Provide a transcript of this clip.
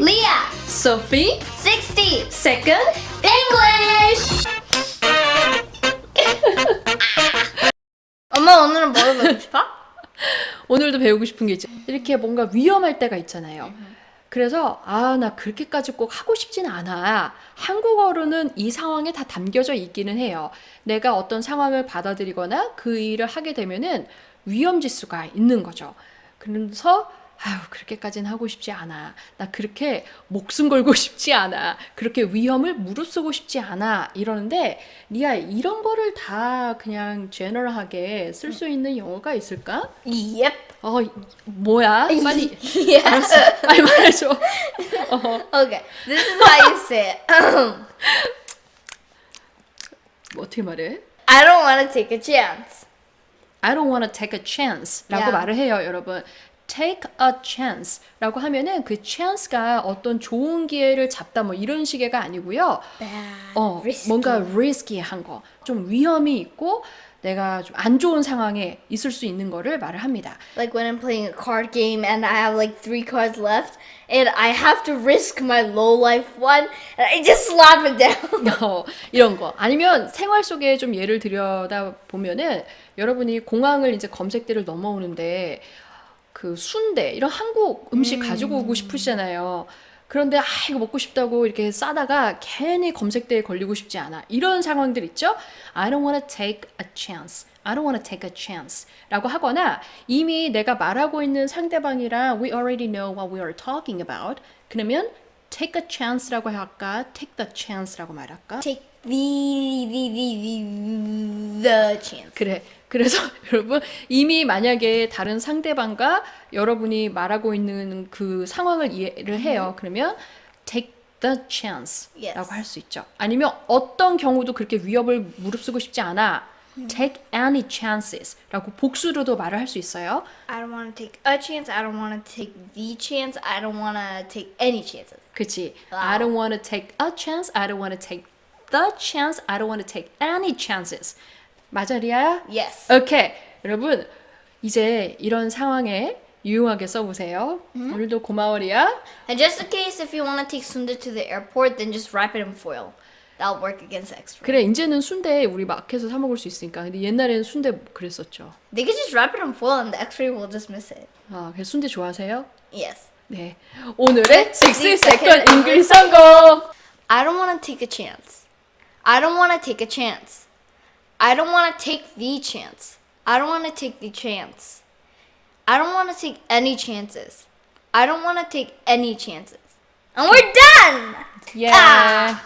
Leah, Sophie, 60. second. English. 엄마 오늘은 뭐 배우고 싶어? 오늘도 배우고 싶은 게 있죠. 이렇게 뭔가 위험할 때가 있잖아요. 그래서 아, 나 그렇게까지 꼭 하고 싶진 않아. 한국어로는 이 상황에 다 담겨져 있기는 해요. 내가 어떤 상황을 받아들이거나 그 일을 하게 되면은 위험 지수가 있는 거죠. 그래서 아유, 그렇게까지는 하고 싶지 않아. 나 그렇게 목숨 걸고 싶지 않아. 그렇게 위험을 무릅쓰고 싶지 않아. 이러는데, 리아, 이런 거를 다 그냥 제너럴하게 쓸 수 있는 영어가 있을까? Yep. 어, 이- 뭐야? 빨리. Yeah. 알았어. 빨리 말해줘. 어, Okay. This is how you say it. 뭐 어떻게 말해? I don't want to take a chance. I don't want to take a chance 라고 Yeah. 말을 해요, 여러분. Take a chance 라고 하면은 그 chance가 어떤 좋은 기회를 잡다 뭐 이런 식의가 아니고요. 어, risky. 뭔가 riski한 거. 좀 위험이 있고 내가 좀 안 좋은 상황에 있을 수 있는 거를 말을 합니다. Like when I'm playing a card game and I have like three cards left and I have to risk my low life one and I just slap it down. 어, 이런 거. 아니면 생활 속에 좀 예를 들여다 보면은 여러분이 공항을 이제 검색대를 넘어오는데 그 순대 이런 한국 음식 가지고 오고 싶으시잖아요. 그런데 아 이거 먹고 싶다고 이렇게 싸다가 괜히 검색대에 걸리고 싶지 않아. 이런 상황들 있죠? I don't want to take a chance. I don't want to take a chance. 라고 하거나 이미 내가 말하고 있는 상대방이랑 we already know what we are talking about. 그러면 take a chance라고 할까? take the chance라고 말할까? Take the, the, the, the, the chance. 그래. 그래서 여러분 이미 만약에 다른 상대방과 여러분이 말하고 있는 그 상황을 이해를 해요. 그러면 take the chance라고 Yes. 할수 있죠. 아니면 어떤 경우도 그렇게 위협을 무릅쓰고 싶지 않아. take any chances라고 복수로도 말을 할 수 있어요. I don't want to take a chance. I don't want to take the chance. I don't want to take any chances. 그치? 와우. I don't want to take a chance. I don't want to take the chance. I don't want to take any chances. 맞아, 리아야? Yes. 오케이. 여러분, 이제 이런 상황에 유용하게 써보세요. 오늘도 고마워, 리아. And just in case if you want to take Sundar to the airport, then just wrap it in foil. That'll work against X-ray. 그래, 이제는 순대 우리 마켓에서 사 먹을 수 있으니까. 근데 옛날에는 순대 그랬었죠. They could just wrap it in foil and the X-ray will just miss it. 아, 그래서 순대 좋아하세요? Yes. 네. 오늘의 60 second English 성공! I don't want to take a chance. I don't want to take a chance. I don't want to take the chance. I don't want to take the chance. I don't want to take any chances. I don't want to take any chances. And we're done! 예. Ah.